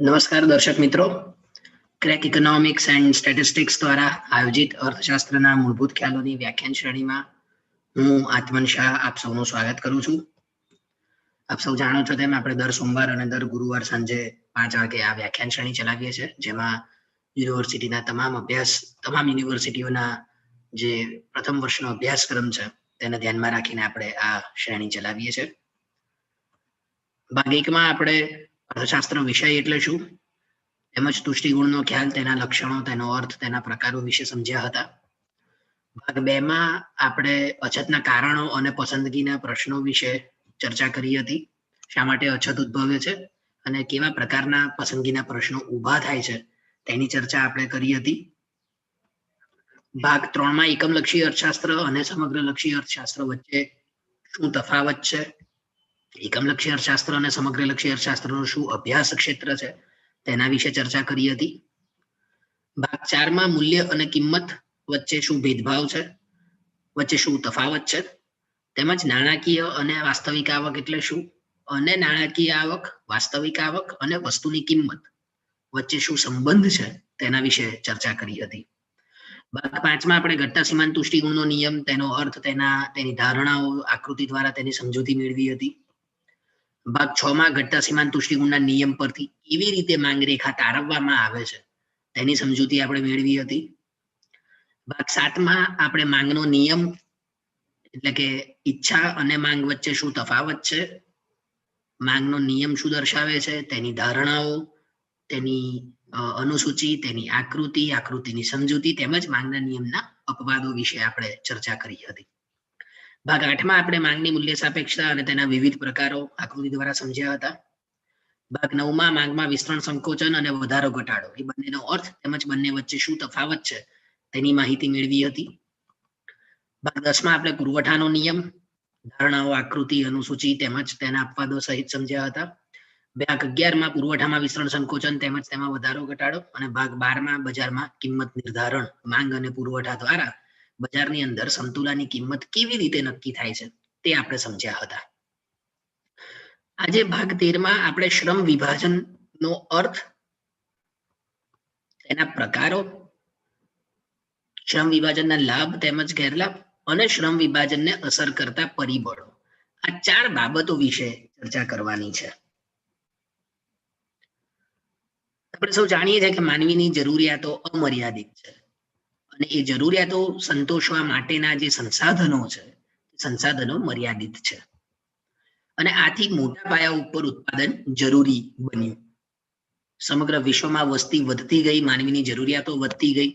નમસ્કાર દર્શક મિત્રો. ક્રેક ઇકોનોમિક્સ એન્ડ સ્ટેટિસ્ટિક્સ દ્વારા આયોજિત અર્થશાસ્ત્રના મૂળભૂત ખ્યાલોની વ્યાખ્યાન શ્રેણીમાં હું આત્મન શાહ આપ સૌનું સ્વાગત કરું છું. આપ સૌ જાણો છો તેમ આપણે દર સોમવાર અને દર ગુરુવાર સાંજે પાંચ વાગે આ વ્યાખ્યાન શ્રેણી ચલાવીએ છીએ, જેમાં યુનિવર્સિટીના તમામ અભ્યાસ, તમામ યુનિવર્સિટીઓના જે પ્રથમ વર્ષનો અભ્યાસક્રમ છે, તેને ધ્યાનમાં રાખીને આપણે આ શ્રેણી ચલાવીએ છીએ. ભાગ એકમાં આપણે અર્થશાસ્ત્ર વિષય એટલે શું? તેમજ તુષ્ટિગુણનો ખ્યાલ, તેના લક્ષણો, તેનો અર્થ, તેના પ્રકારો વિશે સમજ્યા હતા. ભાગ બે માં આપણે અછતના કારણો અને પસંદગીના પ્રશ્નો વિશે ચર્ચા કરી હતી. શા માટે અછત ઉદ્ભવે છે અને કેવા પ્રકારના પસંદગીના પ્રશ્નો ઊભા થાય છે તેની ચર્ચા આપણે કરી હતી. ભાગ ત્રણમાં એકમલક્ષી અર્થશાસ્ત્ર અને સમગ્રલક્ષી અર્થશાસ્ત્ર વચ્ચે શું તફાવત છે? એકમલક્ષી અર્થશાસ્ત્ર અને સમગ્રલક્ષી અર્થશાસ્ત્રનો શું અભ્યાસ ક્ષેત્ર છે? તેના વિશે ચર્ચા કરી હતી. ભાગ ચારમાં મૂલ્ય અને કિંમત વચ્ચે શું ભેદભાવ છે? વચ્ચે શું તફાવત છે? તેમજ નાણાકીય અને વાસ્તવિક આવક એટલે શું? અને નાણાકીય આવક, વાસ્તવિક આવક અને વસ્તુની કિંમત વચ્ચે શું સંબંધ છે? તેના વિશે ચર્ચા કરી હતી. ભાગ પાંચમાં આપણે ઘટતા સીમાંત તુષ્ટિગુણનો નિયમ, તેનો અર્થ તેના, તેની ધારણાઓ, આકૃતિ દ્વારા તેની સમજૂતી મેળવી હતી. ભાગ છ માં ઘટતા સીમાંત તુષ્ટિગુણના નિયમ પરથી કેવી રીતે માંગ રેખા તારવવામાં આવે છે. તેની સમજૂતી આપણે મેળવી હતી. ભાગ સાતમાં આપણે માંગનો નિયમ એટલે કે ઈચ્છા અને માંગ વચ્ચે શું તફાવત છે? માંગનો નિયમ શું દર્શાવે છે? તેની ધારણાઓ, તેની અનુસૂચિ, તેની આકૃતિ, આકૃતિની સમજૂતી તેમજ માંગના નિયમના અપવાદો વિશે આપણે ચર્ચા કરી હતી. ભાગ આઠમાં આપણે માંગની મૂલ્ય સાપેક્ષતા અને તેના વિવિધ પ્રકારો આકૃતિ દ્વારા સમજ્યા હતા. ભાગ નવમાં માંગમાં વિસ્તરણ, સંકોચન અને વધારો ઘટાડો. એ બંનેનો અર્થ તેમજ બંને વચ્ચે શું તફાવત છે તેની માહિતી મેળવી હતી. ભાગ દસમાં આપણે પુરવઠાનો નિયમ, ધારણાઓ, આકૃતિ, અનુસૂચિ તેમજ તેના અપવાદો સહિત સમજ્યા હતા. ભાગ અગિયારમાં પુરવઠામાં વિસ્તરણ, સંકોચન તેમજ તેમાં વધારો, ઘટાડો. અને ભાગ બારમાં બજારમાં કિંમત નિર્ધારણ, માંગ અને પુરવઠા દ્વારા બજારની અંદર સંતુલાની કિંમત કેવી રીતે નક્કી થાય છે તે આપણે સમજ્યા હતા. આજે ભાગ તેરમાં આપણે શ્રમ વિભાજનનો અર્થ, તેના પ્રકારો, શ્રમ વિભાજનના લાભ તેમજ ગેરલાભ અને શ્રમ વિભાજનને અસર કરતા પરિબળો. આ ચાર બાબતો વિશે ચર્ચા કરવાની છે. આપણે સૌ જાણીએ છીએ કે માનવીની જરૂરિયાતો અમર્યાદિત છે. અને એ જરૂરિયાતો સંતોષવા માટેના જે સંસાધનો છે સંસાધનો મર્યાદિત છે. અને આથી મોટા પાયા ઉપર ઉત્પાદન જરૂરી બન્યું. સમગ્ર વિશ્વમાં વસ્તી વધતી ગઈ, માનવીની જરૂરિયાતો વધતી ગઈ,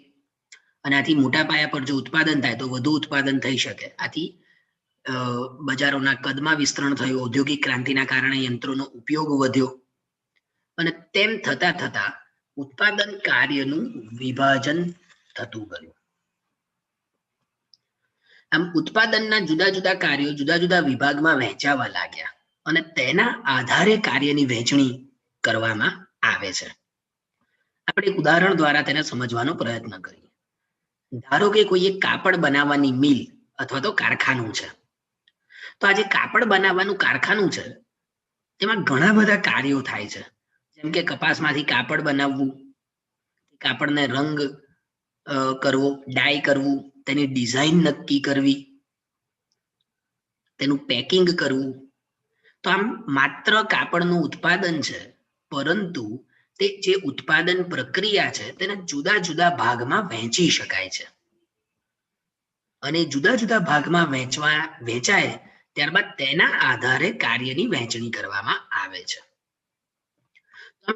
અને આથી મોટા પાયા પર જો ઉત્પાદન થાય તો વધુ ઉત્પાદન થઈ શકે. આથી બજારોના કદમાં વિસ્તરણ થયું, ઔદ્યોગિક ક્રાંતિના કારણે યંત્રોનો ઉપયોગ વધ્યો. અને તેમ થતા થતા ઉત્પાદન કાર્યનું વિભાજન થતું ગયું. આમ ઉત્પાદનના જુદા જુદા કાર્યો જુદા જુદા વિભાગમાં વહેંચાવા લાગ્યા અને તેના આધારે કાર્યની વહેંચણી કરવામાં આવે છે. આપણે એક ઉદાહરણ દ્વારા તેને સમજવાનો પ્રયત્ન કરીએ. ધારો કે કોઈ એક કાપડ બનાવવાની મિલ અથવા તો કારખાનું છે. તો આજે કાપડ બનાવવાનું કારખાનું છે, તેમાં ઘણા બધા કાર્યો થાય છે. જેમ કે કપાસમાંથી કાપડ બનાવવું, કાપડને રંગ કરવો, ડાય કરવું, તેની ડિઝાઇન નક્કી કરવી, તેનું પેકિંગ કરવું. તો આમ માત્ર કાપડનું ઉત્પાદન છે, પરંતુ તે જે ઉત્પાદન પ્રક્રિયા છે, તેને જુદા જુદા ભાગમાં વહેંચી શકાય છે. અને જુદા જુદા ભાગમાં વહેંચવા, વહેંચાય, ત્યારબાદ તેના આધારે કાર્યની વહેંચણી કરવામાં આવે છે.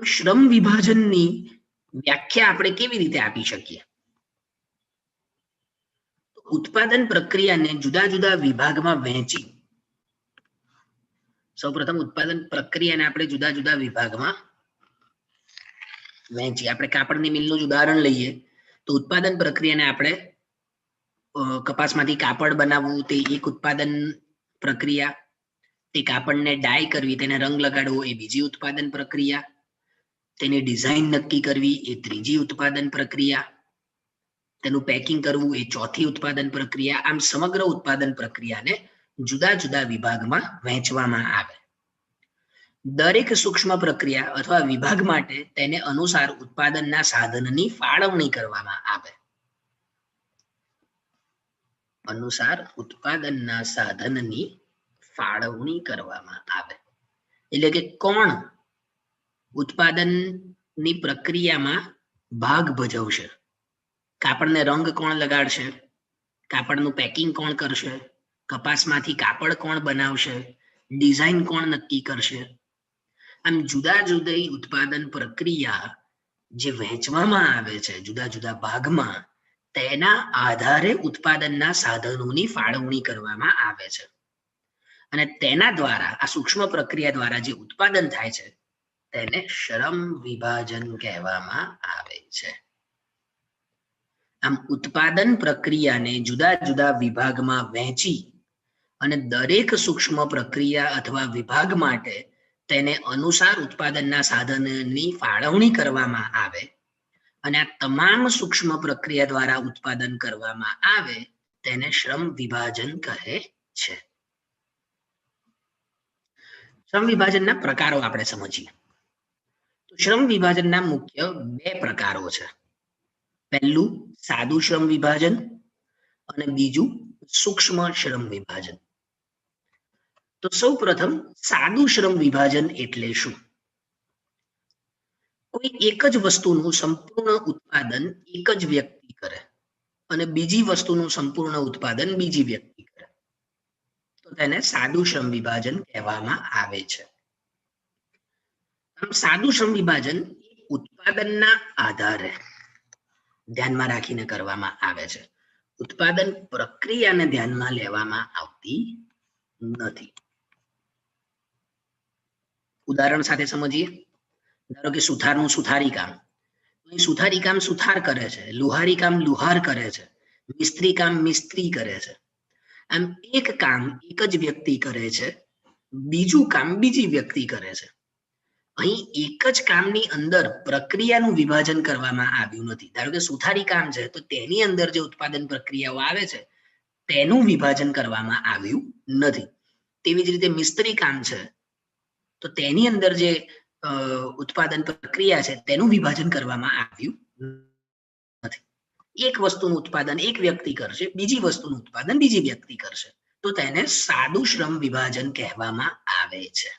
શ્રમ વિભાજનની વ્યાખ્યા આપણે કેવી રીતે આપી શકીએ? ઉત્પાદન પ્રક્રિયાને જુદા જુદા વિભાગમાં વહેંચી. સૌપ્રથમ ઉત્પાદન પ્રક્રિયાને આપણે જુદા જુદા વિભાગમાં વહેંચી. આપણે કાપડની મિલનું જ ઉદાહરણ લઈએ. તો ઉત્પાદન પ્રક્રિયાને આપણે કપાસમાંથી કાપડ બનાવવું, તે એક ઉત્પાદન પ્રક્રિયા. તે કાપડને ડાય કરવી, તેને રંગ લગાડવો, એ બીજી ઉત્પાદન પ્રક્રિયા. તેની ડિઝાઇન નક્કી કરવી, એ ત્રીજી ઉત્પાદન પ્રક્રિયા. તેનું પેકિંગ કરવું એ ચોથી ઉત્પાદન પ્રક્રિયા, આમ સમગ્ર ઉત્પાદન પ્રક્રિયાને જુદા જુદા વિભાગમાં વહેંચવામાં આવે. દરેક સૂક્ષ્મ પ્રક્રિયા અથવા વિભાગ માટે તેને અનુસાર ઉત્પાદનના સાધનની ફાળવણી કરવામાં આવે. અનુસાર ઉત્પાદનના સાધનની ફાળવણી કરવામાં આવે. એટલે કે કોણ ઉત્પાદનની પ્રક્રિયામાં ભાગ ભજવશે? કાપડને રંગ કોણ લગાડશે? કાપડનું પેકિંગ કોણ કરશે? કપાસમાંથી કાપડ કોણ બનાવશે? ડિઝાઇન કોણ નક્કી કરશે? આમ જુદા જુદી ઉત્પાદન પ્રક્રિયા જે વહેંચવામાં આવે છે, જુદા જુદા ભાગમાં, તેના આધારે ઉત્પાદનના સાધનોની ફાળવણી કરવામાં આવે છે. અને તેના દ્વારા, આ સૂક્ષ્મ પ્રક્રિયા દ્વારા જે ઉત્પાદન થાય છે, તેને શ્રમ વિભાજન કહેવામાં આવે છે. આમ ઉત્પાદન પ્રક્રિયાને જુદા જુદા વિભાગમાં વહેંચી અને દરેક સૂક્ષ્મ પ્રક્રિયા અથવા વિભાગ માટે તેને અનુસાર ઉત્પાદનના સાધનની ફાળવણી કરવામાં આવે અને આ તમામ સૂક્ષ્મ પ્રક્રિયા દ્વારા ઉત્પાદન કરવામાં આવે તેને શ્રમ વિભાજન કહે છે. શ્રમ વિભાજનના પ્રકારો આપણે સમજીએ. શ્રમ વિભાજનના મુખ્ય બે પ્રકારો છે. પહેલું સાદું શ્રમ વિભાજન અને બીજું સૂક્ષ્મ શ્રમ વિભાજન. તો સૌ પ્રથમ સાદું શ્રમ વિભાજન એટલે શું? કોઈ એક જ વસ્તુનું સંપૂર્ણ ઉત્પાદન એક જ વ્યક્તિ કરે અને બીજી વસ્તુનું સંપૂર્ણ ઉત્પાદન બીજી વ્યક્તિ કરે. તો તેને સાદું શ્રમ વિભાજન કહેવામાં આવે છે. આમ સાદું શ્રમ વિભાજન ઉત્પાદનના આધારે ધ્યાનમાં રાખીને કરવામાં આવે છે. ઉત્પાદન પ્રક્રિયાને ધ્યાનમાં લેવામાં આવતી નથી. ઉદાહરણ સાથે સમજીએ. ધારો કે સુથારનું સુથારી કામ. સુથારી કામ સુથાર કરે છે. લુહારી કામ લુહાર કરે છે. મિસ્ત્રી કામ મિસ્ત્રી કરે છે. આમ એક કામ એક જ વ્યક્તિ કરે છે. બીજું કામ બીજી વ્યક્તિ કરે છે. અહીં એક જ કામની અંદર પ્રક્રિયાનું વિભાજન કરવામાં આવ્યું નથી. ધારો કે સુથારી કામ છે, તો તેની અંદર જે ઉત્પાદન પ્રક્રિયાઓ આવે છે, તેનું વિભાજન કરવામાં આવ્યું નથી. તેવી જ રીતે મિસ્ત્રી કામ છે, તો તેની અંદર જે ઉત્પાદન પ્રક્રિયા છે, તેનું વિભાજન કરવામાં આવ્યું નથી. એક વસ્તુનું ઉત્પાદન એક વ્યક્તિ કરશે, બીજી વસ્તુનું ઉત્પાદન બીજી વ્યક્તિ કરશે. તો તેને સાદું શ્રમ વિભાજન કહેવામાં આવે છે.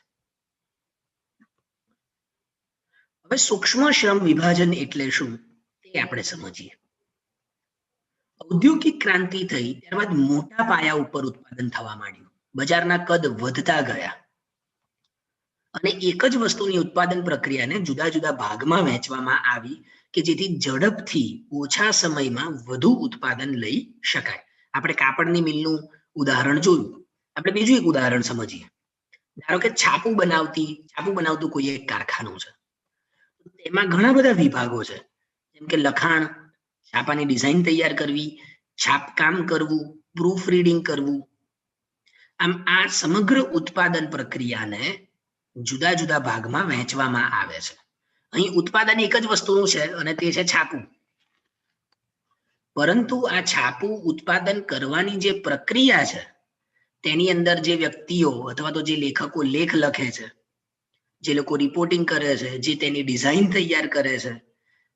હવે સૂક્ષ્મ શ્રમ વિભાજન એટલે શું? તે આપણે સમજીએ. ઔદ્યોગિક ક્રાંતિ થઈ ત્યારબાદ મોટા પાયા ઉપર ઉત્પાદન થવા માંડ્યું. બજારના કદ વધતા ગયા. અને એક જ વસ્તુની ઉત્પાદન પ્રક્રિયાને જુદા જુદા ભાગમાં વહેંચવામાં આવી કે જેથી ઝડપથી ઓછા સમયમાં વધુ ઉત્પાદન લઈ શકાય. આપણે કાપડની મિલનું ઉદાહરણ જોયું. આપણે બીજું એક ઉદાહરણ સમજીએ. ધારો કે છાપું બનાવતી, છાપું બનાવતું કોઈ એક કારખાનું છે. તેમાં ઘણા બધા વિભાગો છે. જેમ કે લખાણ, છાપાની ડિઝાઇન તૈયાર કરવી છાપકામ કરવું પ્રૂફ રીડિંગ કરવું. આમ આ સમગ્ર ઉત્પાદન પ્રક્રિયાને જુદા જુદા ભાગમાં વહેંચવામાં આવે છે. અહીં ઉત્પાદન એક જ વસ્તુનું છે અને તે છે છાપું. પરંતુ આ છાપું ઉત્પાદન કરવાની જે પ્રક્રિયા છે, તેની અંદર જે વ્યક્તિઓ અથવા તો જે લેખકો લેખ લખે છે જે લોકો રિપોર્ટિંગ કરે છે, જે તેની ડિઝાઇન તૈયાર કરે છે,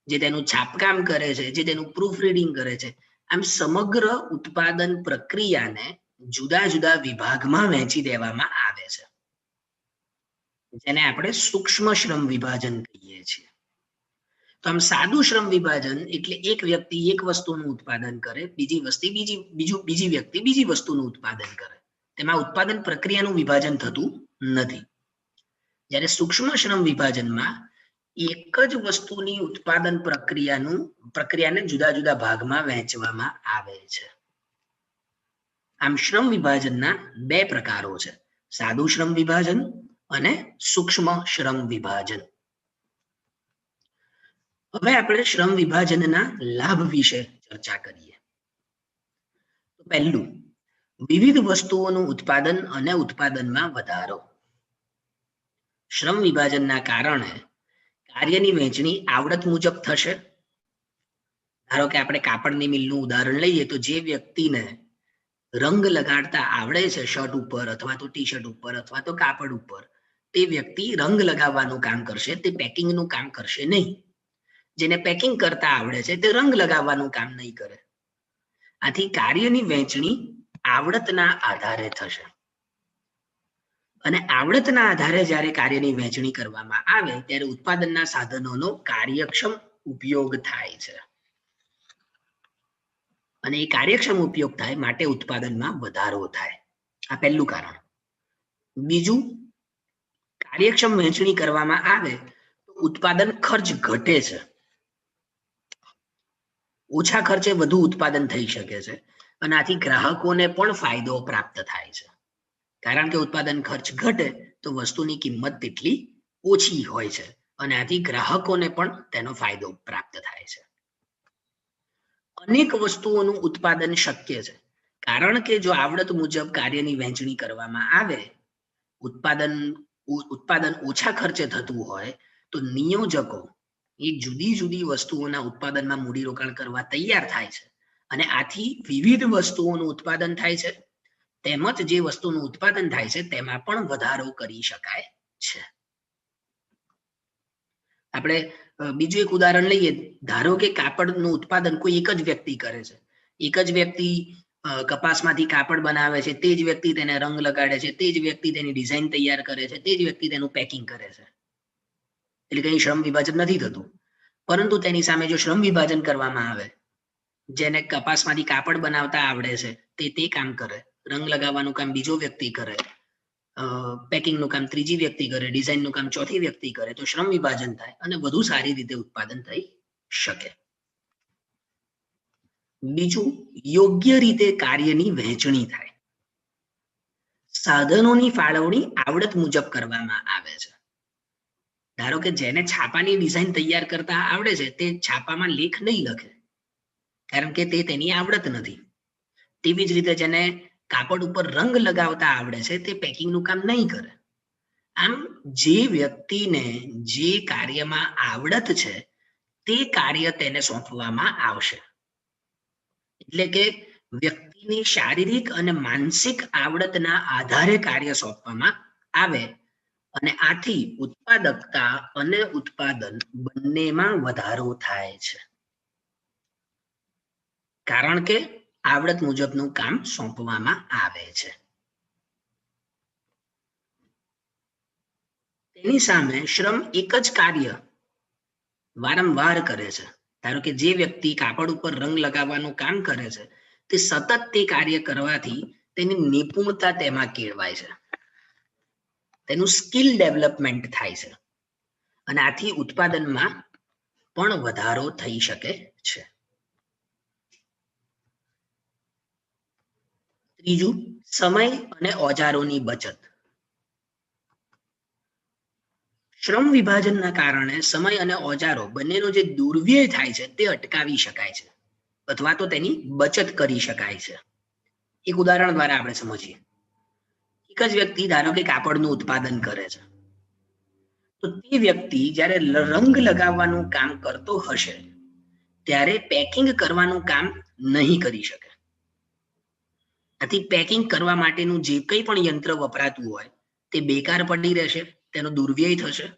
જે તેનું છાપકામ કરે છે, જે તેનું પ્રૂફ રીડિંગ કરે છે, આમ સમગ્ર ઉત્પાદન પ્રક્રિયાને જુદા જુદા વિભાગમાં વહેંચી દેવામાં આવે છે. જેને આપણે સૂક્ષ્મ શ્રમ વિભાજન કહીએ છીએ. તો આમ સાદું શ્રમ વિભાજન એટલે એક વ્યક્તિ એક વસ્તુનું ઉત્પાદન કરે, બીજી વસ્તી બીજી, બીજું, બીજી વ્યક્તિ બીજી વસ્તુનું ઉત્પાદન કરે. તેમાં ઉત્પાદન પ્રક્રિયાનું વિભાજન થતું નથી. જ્યારે સૂક્ષ્મ શ્રમ વિભાજનમાં એક જ વસ્તુની ઉત્પાદન પ્રક્રિયાનું, પ્રક્રિયાને જુદા જુદા ભાગમાં વહેંચવામાં આવે છે. આમ શ્રમ વિભાજનના બે પ્રકારો છે. સાદું શ્રમ વિભાજન અને સૂક્ષ્મ શ્રમ વિભાજન. હવે આપણે શ્રમ વિભાજનના લાભ વિશે ચર્ચા કરીએ. પહેલું, વિવિધ વસ્તુઓનું ઉત્પાદન અને ઉત્પાદનમાં વધારો. શ્રમ વિભાજનના કારણે કાર્યની વહેંચણી આવડત મુજબ થશે. ધારો કે આપણે કાપડની મિલનું ઉદાહરણ લઈએ તો જે વ્યક્તિને રંગ લગાડતા આવડે છે શર્ટ ઉપર અથવા તો ટી શર્ટ ઉપર અથવા તો કાપડ ઉપર, તે વ્યક્તિ રંગ લગાવવાનું કામ કરશે, તે પેકિંગનું કામ કરશે નહીં. જેને પેકિંગ કરતા આવડે છે તે રંગ લગાવવાનું કામ નહીં કરે. આથી કાર્યની વહેંચણી આવડતના આધારે થશે. અને આવડતના આધારે જ્યારે કાર્યની વહેંચણી કરવામાં આવે, ત્યારે ઉત્પાદનના સાધનોનો કાર્યક્ષમ ઉપયોગ થાય છે. અને એ કાર્યક્ષમ ઉપયોગ થાય માટે ઉત્પાદનમાં વધારો થાય. આ પહેલું કારણ. બીજું, કાર્યક્ષમ વહેંચણી કરવામાં આવે તો ઉત્પાદન ખર્ચ ઘટે છે. ઓછા ખર્ચે વધુ ઉત્પાદન થઈ શકે છે અને આથી ગ્રાહકોને પણ ફાયદો પ્રાપ્ત થાય છે. કારણ કે ઉત્પાદન ખર્ચ ઘટે તો વસ્તુની કિંમત તેટલી ઓછી હોય છે અને આથી ગ્રાહકોને પણ તેનો ફાયદો પ્રાપ્ત થાય છે. અનેક વસ્તુઓનું ઉત્પાદન શક્ય છે. કારણ કે જો આવડત મુજબ કાર્યની વહેંચણી કરવામાં આવે, ઉત્પાદન ઉત્પાદન ઓછા ખર્ચે થતું હોય, તો નિયોજકો એ જુદી જુદી વસ્તુઓના ઉત્પાદનમાં મૂડીરોકાણ કરવા તૈયાર થાય છે અને આથી વિવિધ વસ્તુઓનું ઉત્પાદન થાય છે. તેમજ જે વસ્તુનું ઉત્પાદન થાય છે, તેમાં પણ વધારો કરી શકાય છે. આપણે બીજું એક ઉદાહરણ લઈએ. ધારો કે કાપડનું ઉત્પાદન કોઈ એક જ વ્યક્તિ કરે છે. એક જ વ્યક્તિ કપાસમાંથી કાપડ બનાવે છે, તે જ વ્યક્તિ તેને રંગ લગાડે છે, તે જ વ્યક્તિ તેની ડિઝાઇન તૈયાર કરે છે, તે જ વ્યક્તિ તેનું પેકિંગ કરે છે. એટલે કઈ શ્રમ વિભાજન નથી થતું. પરંતુ તેની સામે જો શ્રમ વિભાજન કરવામાં આવે, જેને કપાસમાંથી કાપડ બનાવતા આવડે છે, તે તે કામ કરે. રંગ લગાવવાનું કામ બીજો વ્યક્તિ કરે પેકિંગનું કામ ત્રીજી વ્યક્તિ કરે ડિઝાઇનનું કામ ચોથી વ્યક્તિ કરે, તો શ્રમ વિભાજન થાય અને વધુ સારી રીતે ઉત્પાદન થઈ શકે. બીજું, યોગ્ય રીતે કાર્યની વહેંચણી થાય. સાધનોની ફાળવણી આવડત મુજબ કરવામાં આવે છે. ધારો કે જેને છાપાની ડિઝાઇન તૈયાર કરતા આવડે છે, તે છાપામાં લેખ નહીં લખે, કારણ કે તે તેની આવડત નથી. તેવી જ રીતે જેને કાપડ ઉપર રંગ લગાવતા આવડે છે, તે પેકિંગનું કામ નહીં કરે. આમ જે વ્યક્તિને જે કાર્યમાં આવડત છે, તે કાર્ય તેને સોંપવામાં આવશે. એટલે કે વ્યક્તિની શારીરિક અને માનસિક આવડતના આધારે કાર્ય સોંપવામાં આવે અને આથી ઉત્પાદકતા અને ઉત્પાદન બંનેમાં વધારો થાય છે. કારણ કે આવડત મુજબનું કામ સોંપવામાં આવે છે. તેની સામે શ્રમ એક જ કાર્ય વારંવાર કરે છે. ધારો કે જે વ્યક્તિ કાપડ ઉપર રંગ લગાવવાનું કામ કરે છે, તે સતત તે કાર્ય કરવાથી તેની નિપુણતા તેમાં કેળવાય છે. તેનું સ્કિલ ડેવલપમેન્ટ થાય છે. અને આથી ઉત્પાદનમાં પણ વધારો થઈ શકે છે. ત્રીજું, સમય અને ઓજારોની બચત. શ્રમ વિભાજનના કારણે સમય અને ઓજારો બંનેનો જે દુર્વ્યય થાય છે તે અટકાવી શકાય છે અથવા તો તેની બચત કરી શકાય છે. એક ઉદાહરણ દ્વારા આપણે સમજીએ. એક જ વ્યક્તિ ધારો કે કાપડનું ઉત્પાદન કરે છે. તો તે વ્યક્તિ જ્યારે રંગ લગાવવાનું કામ કરતો હશે, ત્યારે પેકિંગ કરવાનું કામ નહીં કરી શકે. આથી પેકિંગ કરવા માટેનું જે કંઈ પણ યંત્ર વપરાતું હોય, તે બેકાર પડી રહેશે, તેનો દુર્વ્યય થશે,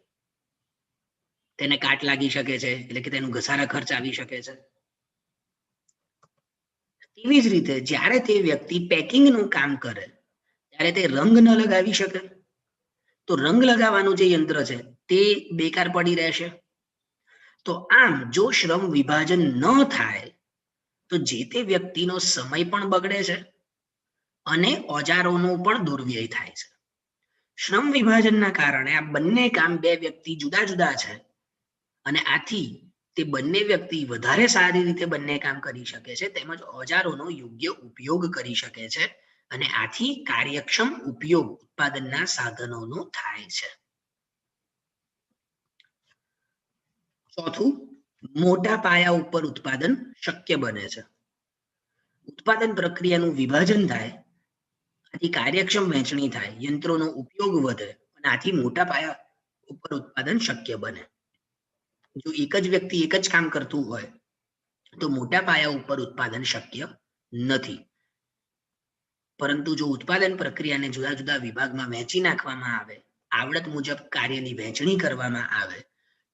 તેને કાટ લાગી શકે છે, એટલે કે તેનું ઘસારા ખર્ચ આવી શકે છે. તેવી જ રીતે જ્યારે તે વ્યક્તિ પેકિંગનું કામ કરે, ત્યારે તે રંગ ન લગાવી શકે. તો રંગ લગાવવાનું જે યંત્ર છે, તે બેકાર પડી રહેશે. તો આમ જો શ્રમ વિભાજન ન થાય, તો જે તે વ્યક્તિનો સમય પણ બગડે છે. અને ઓજારોનો પણ દુર્વ્યય થાય છે. શ્રમ વિભાજનના કારણે આ બંને કામ બે વ્યક્તિ જુદા જુદા છે અને આથી તે બંને વ્યક્તિ વધારે સારી રીતે બંને કામ કરી શકે છે, તેમજ ઓજારોનો યોગ્ય ઉપયોગ કરી શકે છે અને આથી કાર્યક્ષમ ઉપયોગ ઉત્પાદનના સાધનોનો થાય છે. ચોથું, મોટા પાયા ઉપર ઉત્પાદન શક્ય બને છે. ઉત્પાદન પ્રક્રિયાનું વિભાજન થાય આથી કાર્યક્ષમ વહેંચણી થાય, યંત્રોનો ઉપયોગ વધે અને આથી મોટા પાયા ઉપર ઉત્પાદન શક્ય બને. જો એક જ વ્યક્તિ એક જ કામ કરતું હોય, તો મોટા પાયા ઉપર ઉત્પાદન શક્ય નથી. પરંતુ જો ઉત્પાદન પ્રક્રિયાને જુદા જુદા વિભાગમાં વહેંચી નાખવામાં આવે, આવડત મુજબ કાર્યની વહેંચણી કરવામાં આવે,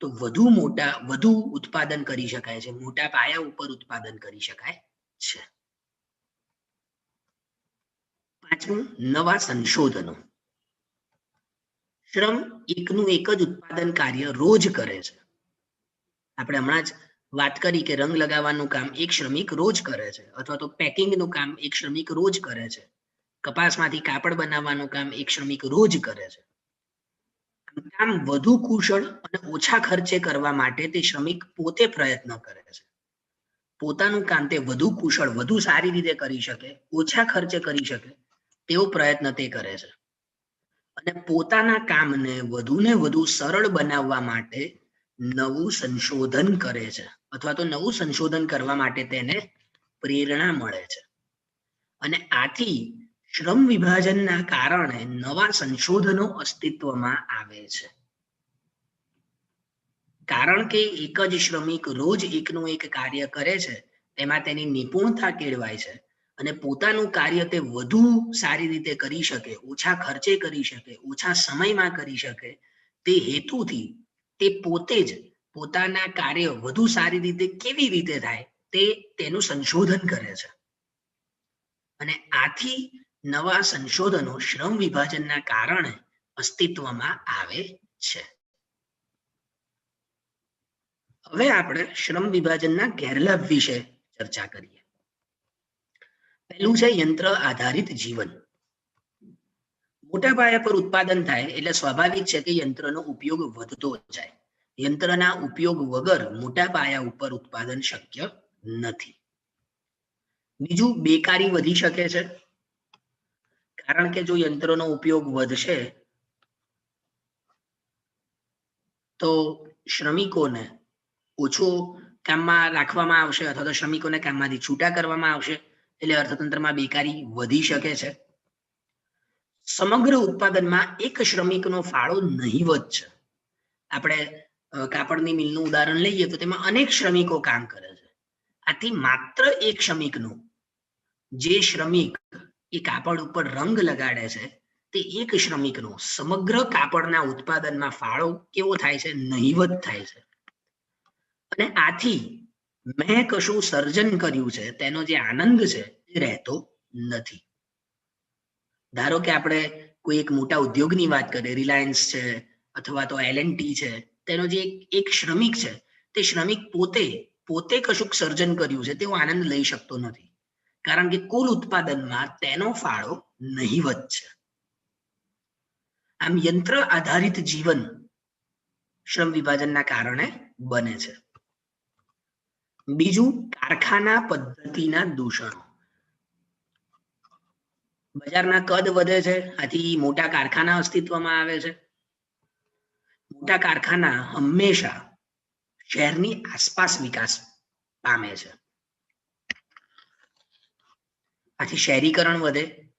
તો વધુ મોટા, વધુ ઉત્પાદન કરી શકાય છે, મોટા પાયા ઉપર ઉત્પાદન કરી શકાય છે. પાંચમું, નવા સંશોધનો. શ્રમ એકનું એક જ ઉત્પાદન કાર્ય રોજ કરે છે. આપણે હમણાં જ વાત કરી કે રંગ લગાવવાનું કામ એક શ્રમિક રોજ કરે છે, અથવા તો પેકિંગનું કામ એક શ્રમિક રોજ કરે છે. કપાસમાંથી કાપડ બનાવવાનું કામ એક શ્રમિક રોજ કરે છે. કામ વધુ કુશળ અને ઓછા ખર્ચે કરવા માટે તે શ્રમિક પોતે પ્રયત્ન કરે છે. પોતાનું કામ તે વધુ કુશળ, વધુ સારી રીતે કરી શકે, ઓછા ખર્ચે કરી શકે તેવો પ્રયત્ન તે કરે છે. અને પોતાના કામને વધુ ને વધુ સરળ બનાવવા માટે નવું સંશોધન કરે છે. અથવા તો નવું સંશોધન કરવા માટે તેને પ્રેરણા મળે છે. અને આથી શ્રમ વિભાજનના કારણે નવા સંશોધનો અસ્તિત્વમાં આવે છે. કારણ કે એક જ શ્રમિક રોજ એકનું એક કાર્ય કરે છે, તેમાં તેની નિપુણતા કેળવાય છે. અને પોતાનું કાર્ય તે વધુ સારી રીતે કરી શકે, ઓછા ખર્ચે કરી શકે, ઓછા સમયમાં કરી શકે, તે હેતુથી તે પોતે જ પોતાના કાર્ય વધુ સારી રીતે કેવી રીતે થાય તે તેનું સંશોધન કરે છે. અને આથી નવા સંશોધનો શ્રમ વિભાજનના કારણે અસ્તિત્વમાં આવે છે. હવે આપણે શ્રમ વિભાજનના ગેરલાભ વિશે ચર્ચા કરીએ. પહેલું છે યંત્ર આધારિત જીવન. મોટા પાયા પર ઉત્પાદન થાય એટલે સ્વાભાવિક છે કે યંત્રનો ઉપયોગ વધતો જાય. યંત્રના ઉપયોગ વગર મોટા પાયા ઉપર ઉત્પાદન શક્ય નથી. બીજું, બેકારી વધી શકે છે. કારણ કે જો યંત્રનો ઉપયોગ વધશે, તો શ્રમિકોને ઓછો કામમાં રાખવામાં આવશે અથવા તો શ્રમિકોને કામમાંથી છૂટા કરવામાં આવશે. એટલે અર્થતંત્રમાં બેકારી વધી શકે છે. સમગ્ર ઉત્પાદનમાં એક શ્રમિકનો ફાળો નહીવત છે. આપણે કાપડની મિલનું ઉદાહરણ લઈએ તો તેમાં અનેક શ્રમિકો કામ કરે છે. આથી માત્ર એક શ્રમિકનું, જે શ્રમિક એ કાપડ ઉપર રંગ લગાડે છે, તે એક શ્રમિકનો સમગ્ર કાપડના ઉત્પાદનમાં ફાળો કેવો થાય છે? નહીવત થાય છે. અને આથી મેં કશું સર્જન કર્યું છે, તેનો જે આનંદ છે, એ રહેતો નથી. ધારો કે આપણે કોઈ એક મોટા ઉદ્યોગની વાત કરીએ, રિલાયન્સ છે, અથવા તો એલએનટી છે, તેનો જે એક શ્રમિક છે, તે શ્રમિક પોતે પોતે કશુંક સર્જન કર્યું છે તેવો આનંદ લઈ શકતો નથી. કારણ કે કુલ ઉત્પાદનમાં તેનો ફાળો નહીવત છે. આમ યંત્ર આધારિત જીવન શ્રમ વિભાજનના કારણે બને છે. બીજું કારખાના પદ્ધતિના દૂષણો. બજારના કદ વધે છે, આથી મોટા કારખાના અસ્તિત્વમાં આવે છે. મોટા કારખાના હંમેશા શહેરની આસપાસ વિકાસ પામે છે. આથી શહેરીકરણ વધે,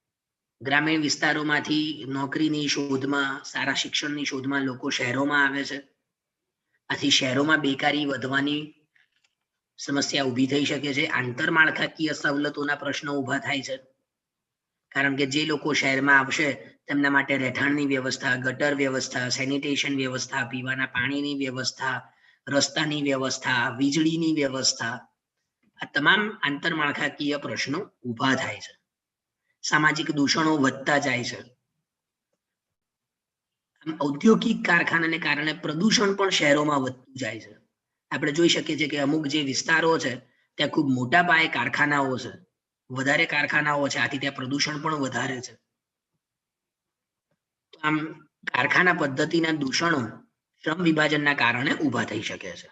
ગ્રામીણ વિસ્તારોમાંથી નોકરીની શોધમાં, સારા શિક્ષણની શોધમાં લોકો શહેરોમાં આવે છે. આથી શહેરોમાં બેકારી વધવાની સમસ્યા ઊભી થઈ શકે છે. આંતરમાળખાકીય સવલતોના પ્રશ્નો ઊભા થાય છે. કારણ કે જે લોકો શહેરમાં આવશે, તેમના માટે રહેઠાણની વ્યવસ્થા, ગટર વ્યવસ્થા, સેનિટેશન વ્યવસ્થા, પીવાના પાણીની વ્યવસ્થા, રસ્તાની વ્યવસ્થા, વીજળીની વ્યવસ્થા, આ તમામ આંતરમાળખાકીય પ્રશ્નો ઊભા થાય છે. સામાજિક દૂષણો વધતા જાય છે. ઔદ્યોગિક કારખાનાને કારણે પ્રદૂષણ પણ શહેરોમાં વધતું જાય છે. આપણે જોઈ શકીએ છીએ કે અમુક જે વિસ્તારો છે, ત્યાં ખૂબ મોટા પાયે કારખાનાઓ છે. વધારે કારખાનાઓ છે, આથી ત્યાં પ્રદૂષણ પણ વધારે છે. આમ કારખાના પદ્ધતિના દૂષણો શ્રમ વિભાજનના કારણે ઊભા થઈ શકે છે.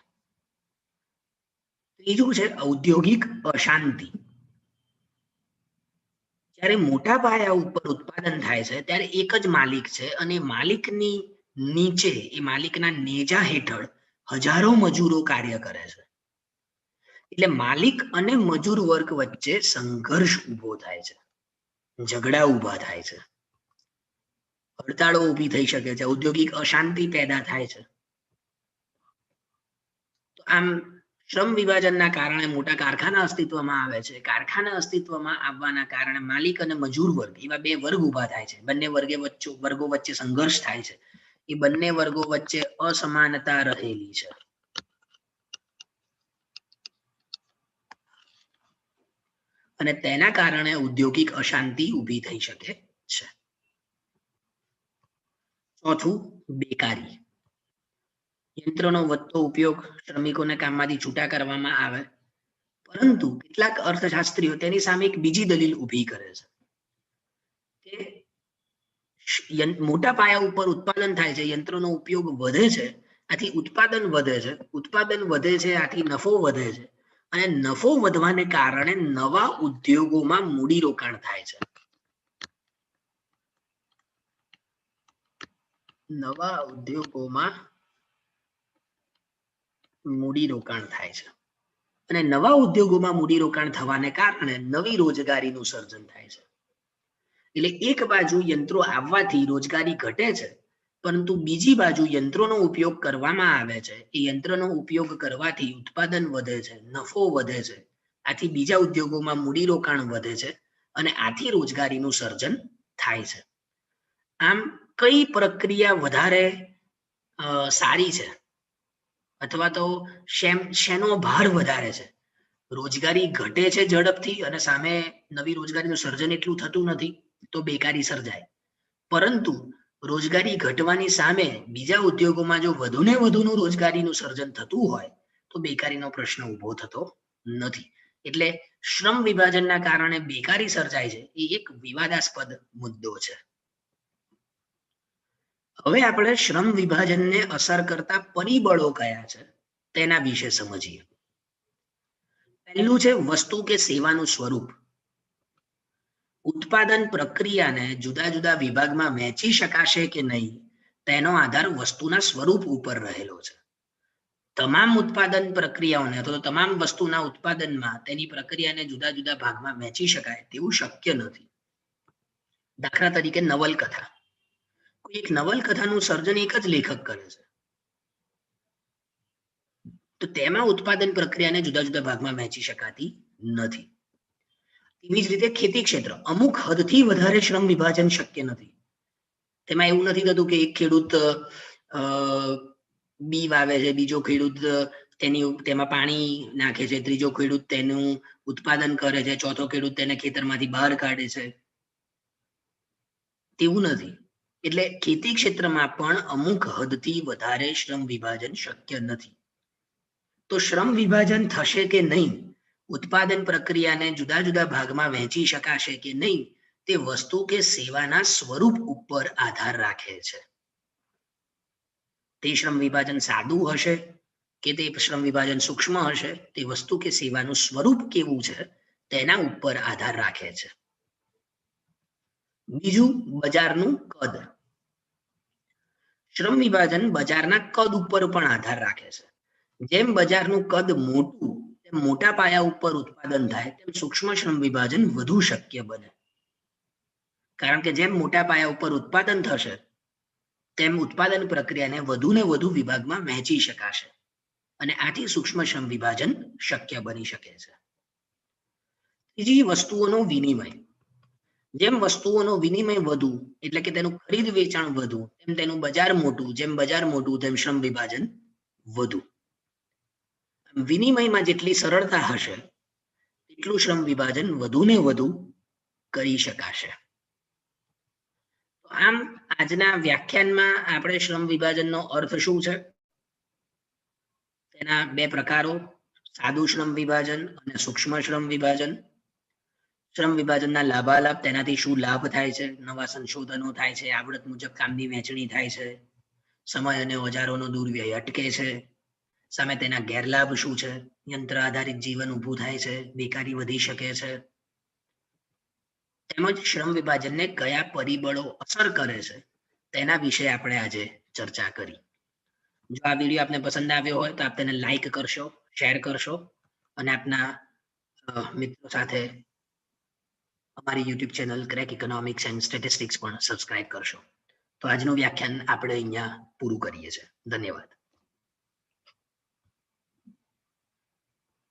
ત્રીજું છે ઔદ્યોગિક અશાંતિ. જ્યારે મોટા પાયા ઉપર ઉત્પાદન થાય છે, ત્યારે એક જ માલિક છે અને માલિકની નીચે, એ માલિકના નેજા હેઠળ હજારો મજૂરો કાર્ય કરે છે. એટલે માલિક અને મજૂર વર્ગ વચ્ચે સંઘર્ષ ઊભો થાય છે. ઝઘડા ઊભા થાય છે. હડતાળો ઊભી થઈ શકે છે. ઔદ્યોગિક અશાંતિ પેદા થાય છે. તો આમ શ્રમ વિભાજનના કારણે મોટા કારખાના અસ્તિત્વમાં આવે છે. કારખાના અસ્તિત્વમાં આવવાના કારણે માલિક અને મજૂર વર્ગ એવા બે વર્ગ ઊભા થાય છે. બંને વર્ગે વચ્ચે, વર્ગો વચ્ચે સંઘર્ષ થાય છે. એ બંને વર્ગો વચ્ચે અસમાનતા રહેલી છે. અને તેના કારણે ઔદ્યોગિક અશાંતિ ઊભી થઈ શકે છે. ચોથું, બેકારી. યંત્રનો વધતો ઉપયોગ શ્રમિકોને કામમાંથી છૂટા કરવામાં આવે, પરંતુ કેટલાક અર્થશાસ્ત્રીઓ તેની સામે એક બીજી દલીલ ઊભી કરે છે. કે મોટા પાયા ઉપર ઉત્પાદન થાય છે, યંત્રોનો ઉપયોગ વધે છે, આથી ઉત્પાદન વધે છે, ઉત્પાદન વધે છે, આથી નફો વધે છે. અને નફો વધવાને કારણે નવા ઉદ્યોગોમાં મૂડીરોકાણ થાય છે. નવા ઉદ્યોગોમાં મૂડીરોકાણ થાય છે. અને નવા ઉદ્યોગોમાં મૂડીરોકાણ થવાને કારણે નવી રોજગારીનું સર્જન થાય છે. એટલે એક બાજુ યંત્રો આવવાથી રોજગારી ઘટે છે, પરંતુ બીજી બાજુ યંત્રોનો ઉપયોગ કરવામાં આવે છે. એ યંત્રનો ઉપયોગ કરવાથી ઉત્પાદન વધે છે, નફો વધે છે. આથી બીજા ઉદ્યોગોમાં મૂડીરોકાણ વધે છે અને આથી રોજગારીનું સર્જન થાય છે. આમ કઈ પ્રક્રિયા વધારે સારી છે? અથવા તો શેમ, શેનો ભાર વધારે છે? રોજગારી ઘટે છે ઝડપથી અને સામે નવી રોજગારીનું સર્જન એટલું થતું નથી? તો બેકારી સર્જાય. પરંતુ રોજગારી ઘટવાની સામે બીજા ઉદ્યોગોમાં જો વધુને વધુનું રોજગારીનું સર્જન થતું હોય, તો બેકારીનો પ્રશ્ન ઊભો થતો નથી. એટલે શ્રમ વિભાજનના કારણે બેકારી સર્જાય છે, એ એક વિવાદાસ્પદ મુદ્દો છે. હવે આપણે શ્રમ વિભાજનને અસર કરતા પરિબળો કયા છે, તેના વિશે સમજીએ. પહેલું છે વસ્તુ કે સેવાનું સ્વરૂપ. ઉત્પાદન પ્રક્રિયાને જુદા જુદા વિભાગમાં વહેંચી શકાશે કે નહીં, તેનો આધાર વસ્તુના સ્વરૂપ ઉપર રહેલો છે. તમામ ઉત્પાદન પ્રક્રિયાઓને અથવા તમામ વસ્તુના ઉત્પાદનમાં તેની પ્રક્રિયાને જુદા જુદા ભાગમાં વહેંચી શકાય તેવું શક્ય નથી. દાખલા તરીકે નવલકથા. કોઈ એક નવલકથાનું સર્જન એક જ લેખક કરે છે. તો તેમાં ઉત્પાદન પ્રક્રિયાને જુદા જુદા ભાગમાં વહેંચી શકાતી નથી. તેવી જ રીતે ખેતી ક્ષેત્ર. અમુક હદથી વધારે શ્રમ વિભાજન શક્ય નથી. તેમાં એવું નથી થતું કે એક ખેડૂત બી વાવે છે, બીજો ખેડૂત તેની તેમાં પાણી નાખે છે, ત્રીજો ખેડૂત તેનું ઉત્પાદન કરે છે, ચોથો ખેડૂત તેને ખેતરમાંથી બહાર કાઢે છે. તેવું નથી. એટલે ખેતી ક્ષેત્રમાં પણ અમુક હદથી વધારે શ્રમ વિભાજન શક્ય નથી. તો શ્રમ વિભાજન થશે કે નહીં? ઉત્પાદન પ્રક્રિયાને જુદા જુદા ભાગમાં વહેંચી શકાશે કે નહીં, તે વસ્તુ કે સેવાના સ્વરૂપ ઉપર આધાર રાખે છે. તે શ્રમ વિભાજન સાદું હશે કે તે શ્રમ વિભાજન સૂક્ષ્મ હશે, તે વસ્તુ કે સેવાનું સ્વરૂપ કેવું છે, તેના ઉપર આધાર રાખે છે. બીજું, બજારનું કદ. શ્રમ વિભાજન બજારના કદ ઉપર પણ આધાર રાખે છે. જેમ બજારનું કદ મોટું તેમ મોટા પાયા ઉપર ઉત્પાદન થાય તેમ સૂક્ષ્મ શ્રમ વિભાજન વધુ શક્ય બને. કારણ કે જેમ મોટા પાયા ઉપર ઉત્પાદન થશે, તેમ ઉત્પાદન પ્રક્રિયાને વધુ ને વધુ વિભાગમાં વહેંચી શકાશે અને આથી સૂક્ષ્મ શ્રમ વિભાજન શક્ય બની શકે છે. ત્રીજી વસ્તુઓનો વિનિમય. જેમ વસ્તુઓનો વિનિમય વધુ, એટલે કે તેનું ખરીદ વેચાણ વધુ, તેમ તેનું બજાર મોટું, જેમ બજાર મોટું, તેમ શ્રમ વિભાજન વધુ. વિનિમયમાં જેટલી સરળતા હશે, એટલું શ્રમ વિભાજન વધુ ને વધુ કરી શકાશે. આમ આજના વ્યાખ્યાનમાં આપણે શ્રમ વિભાજનનો અર્થ શું છે? તેના બે પ્રકારો, સાદું શ્રમ વિભાજન અને સૂક્ષ્મ શ્રમ વિભાજન. શ્રમ વિભાજનના લાભાલાભ તેનાથી શું લાભ થાય છે? નવા સંશોધનો થાય છે, આવડત મુજબ કામની વહેંચણી થાય છે, સમય અને ઓજારોનો દુર્વ્યય અટકે છે. સામે તેના ગેરલાભ શું છે? યંત્ર આધારિત જીવન ઊભું થાય છે, બેકારી વધી શકે છે. તેમજ શ્રમ વિભાજનને કયા પરિબળો અસર કરે છે? તેના વિશે આપણે આજે ચર્ચા કરી. જો આ વીડિયો આપને પસંદ આવ્યો હોય તો આપ તેને લાઈક કરશો શેર કરશો અને આપના મિત્રો સાથે અમારી YouTube channel Crack Economics and Statistics પણ સબસ્ક્રાઇબ કરશો. તો આજનું વ્યાખ્યાન આપણે અહીંયા પૂરું કરીએ છીએ. ધન્યવાદ.